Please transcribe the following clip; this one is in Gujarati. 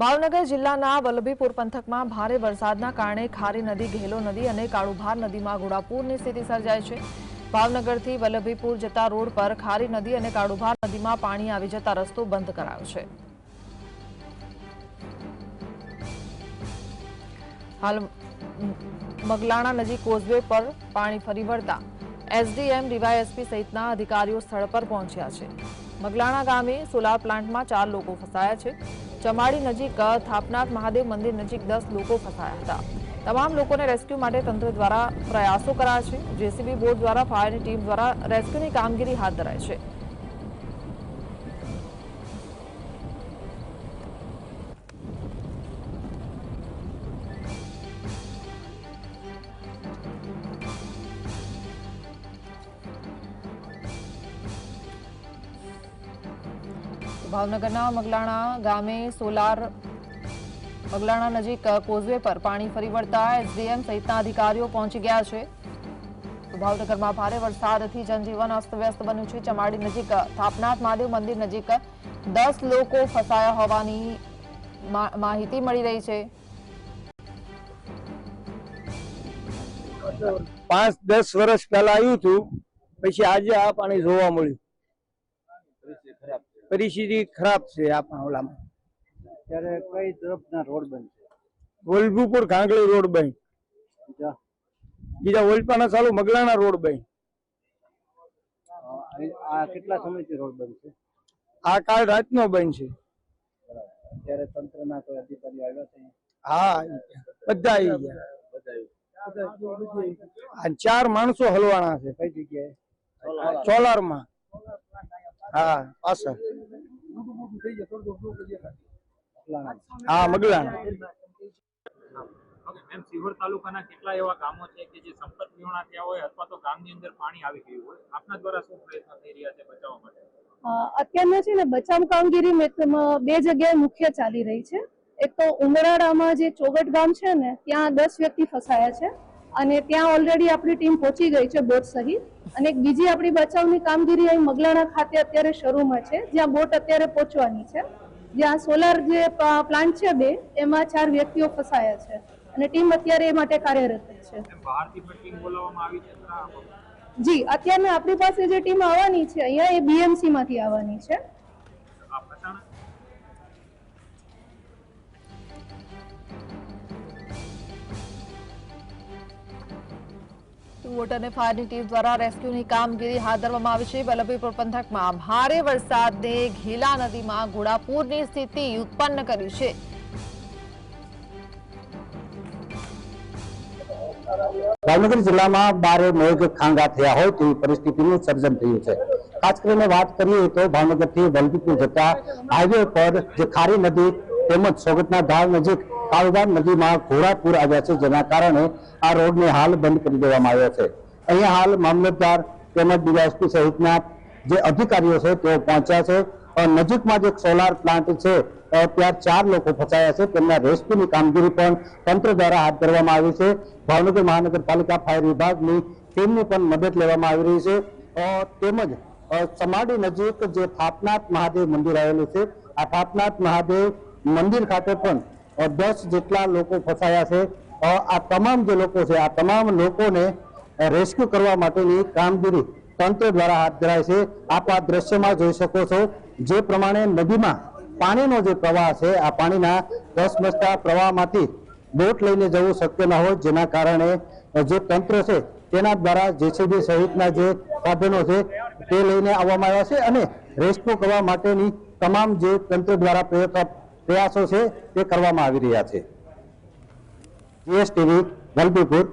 ભાવનગર જિલ્લાના વલ્લભીપુર પંથકમાં ભારે વરસાદના કારણે ખારી નદી, ઘેલો નદી અને કાળુભાર નદીમાં ઘોડાપૂરની સ્થિતિ સર્જાઈ છે. ભાવનગરથી વલ્લભીપુર જતા રોડ પર ખારી નદી અને કાળુભાર નદીમાં પાણી આવી જતા રસ્તો બંધ કરાયો છે. હાલ મગલાણા નજીક કોઝવે પર પાણી ફરી વળતા એસડીએમ, ડીવાયએસપી સહિતના અધિકારીઓ સ્થળ પર પહોંચ્યા છે. મગલાણા ગામે સોલાર પ્લાન્ટમાં ચાર લોકો ફસાયા છે. ચમાડી નજીક થાપનાથ મહાદેવ મંદિર નજીક દસ લોકો ફસાયા હતા. તમામ લોકોને રેસ્ક્યુ માટે તંત્ર દ્વારા પ્રયાસો કરાયા છે. જેસીબી બોટ દ્વારા, ફાયરની ટીમ દ્વારા રેસ્ક્યુની કામગીરી હાથ ધરાઈ છે. ભાવનગરના મગલાણા ગામે સોલાર મગલાણા નજીક કોઝવે પર પાણી ફરી વળતા એસડીએમ સહિતના અધિકારીઓ પહોંચી ગયા છે. ભાવનગરમાં ભારે વરસાદથી જનજીવન અસ્તવ્યસ્ત બન્યું છે. ચમાડી નજીક થાપનાથ મહાદેવ મંદિર નજીક દસ લોકો ફસાયા હોવાની માહિતી મળી રહી છે. પાંચ દસ વર્ષ પહેલા આવ્યું હતું પછી આજે આ પાણી જોવા મળ્યું. પરિસ્થિતિ ખરાબ છે આપણા ઓલામાં. ત્યારે કઈ તરફના રોડ બનશે વલભીપુર ખાંગળી રોડ બની બીજા? બીજા ઓલપાના ચાલુ મગલાના રોડ બની આ કેટલા સમયથી રોડ બનશે આ કાલ રાતનો બન છે. ત્યારે તંત્રના કોઈ અધિકારી આવ્યા છે હા બધા આવી ગયા. આ ચાર માણસો હલવાના છે. કઈ જગ્યાએ? સોલારમાં હા પાછળ. હા મગલાના. એમ સિહોર તાલુકાના કેટલા એવા ગામો છે કે જે સંપર્ક વિહોણા થયા હોય અથવા તો ગામની અંદર પાણી આવી ગયું હોય? આપના દ્વારા શું પ્રયત્ન થઈ રહ્યા છે બચાવવા માટે? અત્યારના છે ને બચાવ કામગીરી મેં- બે જગ્યાએ મુખ્ય ચાલી રહી છે. એક તો ઉમરાળામાં જે ચોગટ ગામ છે ને ત્યાં દસ વ્યક્તિ ફસાયા છે. અને ત્યાં ઓલરેડી આપણી ટીમ પહોંચી ગઈ છે બોટ સહિત. અને એક બીજી આપણી બચાવની કામગીરી અહીં મગલાણા ખાતે અત્યારે શરૂમાં છે. જ્યાં બોટ અત્યારે પહોંચવાની છે. જ્યાં સોલાર જે પ્લાન્ટ છે બે એમાં ચાર વ્યક્તિઓ ફસાયા છે. અને ટીમ અત્યારે એ માટે કાર્યરત છે? જી અત્યારે આપણી પાસે જે ટીમ આવવાની છે અહીંયા એ બીએમસી માંથી આવવાની છે. બોટ અને ફાયરની ટીમ દ્વારા રેસ્ક્યુની કામગીરી હાથ ધરવામાં આવી છે. વલ્લભીપુર પંથકમાં ભારે વરસાદને ઘીલા નદીમાં ઘોડાપૂરની સ્થિતિ ઉત્પન્ન કરી છે. ભાવનગર જિલ્લામાં બારે મેઘ ખાંગા થયા હોય તેવી પરિસ્થિતિનું સર્જન થયું છે. ખાસ કરીને વાત કરીએ તો ભાવનગરથી વલ્લભીપુર જતા હાઈવે પર જે ખારી નદી તેમજ સોગતના ધાર નજીક કાળુબાર નદીમાં ઘોડાપૂર આવ્યા છે, જેના કારણે આ રોડને હાલ બંધ કરી દેવામાં આવ્યો છે. અહીંયા હાલ મામલતદાર તેમજ ડીવાયસપી સહિતના જે અધિકારીઓ છે, તેઓ પહોંચ્યા છે નજીકમાં જે સોલાર પ્લાન્ટ છે ત્યાં ચાર લોકો ફસાયા છે. તેમના રેસ્ક્યુની કામગીરી પણ તંત્ર દ્વારા હાથ ધરવામાં આવી છે. ભાવનગર મહાનગરપાલિકા ફાયર વિભાગની ટીમની પણ મદદ લેવામાં આવી રહી છે. તેમજ સમાડી નજીક જે થાપનાથ મહાદેવ મંદિર આવેલું છે, આ થાપનાથ મહાદેવ મંદિર ખાતે પણ દસ જેટલા લોકો ફસાયા છે આ તમામ જે લોકો છે આ તમામ લોકોને રેસ્ક્યુ કરવા માટેની કામગીરી તંત્ર દ્વારા હાથ ધરાય છે આપ આ દ્રશ્યમાં જોઈ શકો છો જે પ્રમાણે નદીમાં પાણીનો જે પ્રવાહ છે આ પાણીના ધસમસતા પ્રવાહમાંથી બોટ લઈને જવું શક્ય ન હોય જેના કારણે જે તંત્ર છે તેના દ્વારા જેસીબી સહિતના જે સાધનો છે તે લઈને આવવામાં આવ્યા છે અને રેસ્ક્યુ કરવા માટેની તમામ જે તંત્ર દ્વારા પ્રયત્ન- પ્રયાસો છે તે કરવામાં આવી રહ્યા છે. જીએસટીવી વલભીપુર